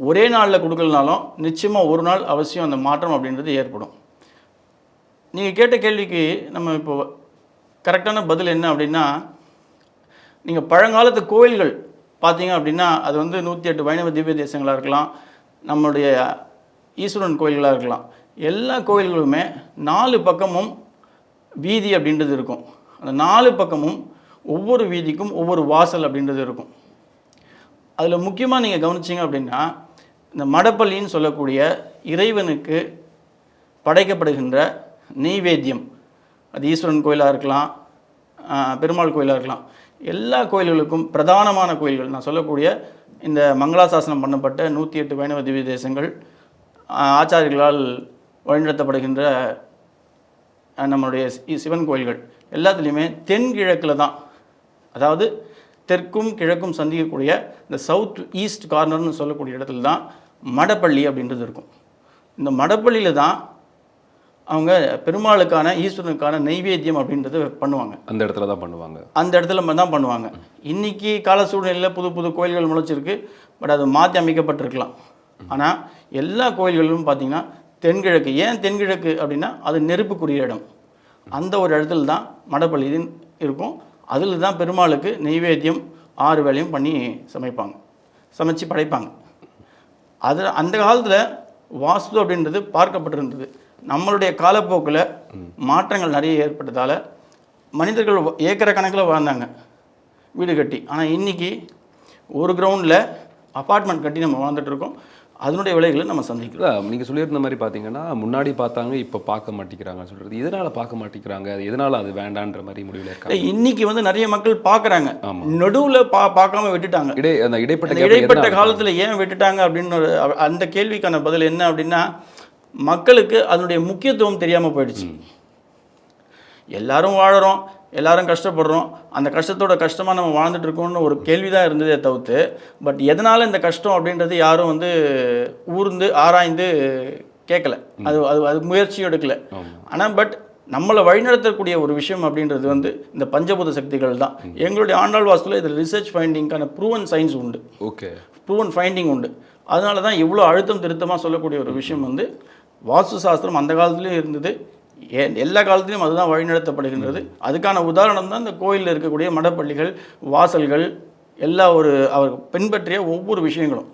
ஒரே நாளில் கொடுக்கலனாலும் நிச்சயமாக ஒரு நாள் அவசியம் அந்த மாற்றம் அப்படின்றது ஏற்படும். நீங்கள் கேட்ட கேள்விக்கு நம்ம இப்போ கரெக்டான பதில் என்ன அப்படின்னா நீங்கள் பழங்காலத்து கோயில்கள் பார்த்தீங்க அப்படின்னா அது வந்து நூற்றி எட்டு வைணவ திவ்ய தேசங்களாக இருக்கலாம் நம்மளுடைய ஈஸ்வரன் கோயில்களாக இருக்கலாம். எல்லா கோயில்களுமே நாலு பக்கமும் வீதி அப்படின்றது இருக்கும். அந்த நாலு பக்கமும் ஒவ்வொரு வீதிக்கும் ஒவ்வொரு வாசல் அப்படின்றது இருக்கும். அதில் முக்கியமாக நீங்கள் கவனிச்சிங்க அப்படின்னா இந்த மடப்பள்ளின்னு சொல்லக்கூடிய இறைவனுக்கு படைக்கப்படுகின்ற நெய்வேத்தியம். அது ஈஸ்வரன் கோயிலாக இருக்கலாம் பெருமாள் கோயிலாக இருக்கலாம். எல்லா கோயில்களுக்கும் பிரதானமான கோயில்கள். நான் சொல்லக்கூடிய இந்த மங்களாசாசனம் பண்ணப்பட்ட நூற்றி எட்டு வைணவ திவ்ய தேசங்கள் ஆச்சாரியர்களால் வழிநடத்தப்படுகின்ற நம்மளுடைய சிவன் கோயில்கள். எல்லாத்துலேயுமே தென்கிழக்கில் தான். அதாவது தெற்கும் கிழக்கும் சந்திக்கக்கூடிய இந்த சவுத் ஈஸ்ட் கார்னர்னு சொல்லக்கூடிய இடத்துல தான் மடப்பள்ளி அப்படின்றது இருக்கும். இந்த மடப்பள்ளியில் தான் அவங்க பெருமாளுக்கான ஈஸ்வரனுக்கான நைவேத்தியம் அப்படின்றத பண்ணுவாங்க. அந்த இடத்துல தான் பண்ணுவாங்க. அந்த இடத்துல தான் பண்ணுவாங்க. இன்னைக்கு கால சூழ்நிலையில் புது புது கோயில்கள் முளைச்சிருக்கு. பட் அது மாற்றி அமைக்கப்பட்டிருக்கலாம். ஆனால் எல்லா கோயில்களிலும் பார்த்தீங்கன்னா தென்கிழக்கு. ஏன் தென்கிழக்கு அப்படின்னா அது நெருப்புக்குரிய இடம். அந்த ஒரு இடத்துல தான் மடப்பள்ளி இருக்கும். அதில் தான் பெருமாளுக்கு நெய்வேத்தியம் ஆறு வேளையும் பண்ணி சமைப்பாங்க. சமைச்சு படைப்பாங்க. அது அந்த காலத்தில் வாஸ்து அப்படின்றது பார்க்கப்பட்டிருந்தது. நம்மளுடைய காலப்போக்கில் மாற்றங்கள் நிறைய ஏற்பட்டதால் மனிதர்கள் ஏக்கரை கணக்கில் வாழ்ந்தாங்க வீடு கட்டி. ஆனால் இன்றைக்கி ஒரு கிரவுண்டில் அப்பார்ட்மெண்ட் கட்டி நம்ம வாழ்ந்துட்டு இருக்கோம். அதனுடைய விலைகளை நம்ம சந்திக்கிறோம். நீங்கள் சொல்லியிருந்த மாதிரி பார்த்தீங்கன்னா முன்னாடி பார்த்தாங்க இப்போ பார்க்க மாட்டேங்கிறாங்கன்னு சொல்கிறது எதனால் பார்க்க மாட்டேங்கிறாங்க? அது எதனால் அது வேண்டான்ற மாதிரி முடிவில் இருக்காங்க? இன்னைக்கு வந்து நிறைய மக்கள் பார்க்குறாங்க. நடுவில் பா பார்க்காம விட்டுட்டாங்க. இடை அந்த இடைப்பட்ட இடைப்பட்ட? காலத்தில் ஏன் விட்டுட்டாங்க அப்படின்னு அந்த கேள்விக்கான பதில் என்ன அப்படின்னா மக்களுக்கு அதனுடைய முக்கியத்துவம் தெரியாமல் போயிடுச்சு. எல்லாரும் வாழறோம். எல்லாரும் கஷ்டப்படுறோம். அந்த கஷ்டத்தோட கஷ்டமாக நம்ம வாழ்ந்துட்டு இருக்கோம்னு ஒரு கேள்வி தான் இருந்ததே தவிர்த்து பட் எதனால் இந்த கஷ்டம் அப்படின்றது யாரும் வந்து ஊர்ந்து ஆராய்ந்து கேட்கல. அது அது அது முயற்சியும் எடுக்கல. ஆனால் பட் நம்மளை வழிநடத்தக்கூடிய ஒரு விஷயம் அப்படின்றது வந்து இந்த பஞ்சபூத சக்திகள் தான். எங்களுடைய ஆண்டாள் வாஸ்துல இதில் ரிசர்ச் ஃபைண்டிங்கான ப்ரூவன் சயின்ஸ் உண்டு. ஓகே. ப்ரூவன் ஃபைண்டிங் உண்டு. அதனால தான் இவ்வளோ அழுத்தம் திருத்தமாக சொல்லக்கூடிய ஒரு விஷயம் வந்து வாஸ்து சாஸ்திரம் அந்த காலத்துலேயும் இருந்தது. எல்லா காலத்துலேயும் அதுதான் வழிநடத்தப்படுகின்றது. அதுக்கான உதாரணம் தான் இந்த கோயிலில் இருக்கக்கூடிய மடப்பள்ளிகள் வாசல்கள் எல்லா ஒரு அவர் பின்பற்றிய ஒவ்வொரு விஷயங்களும்.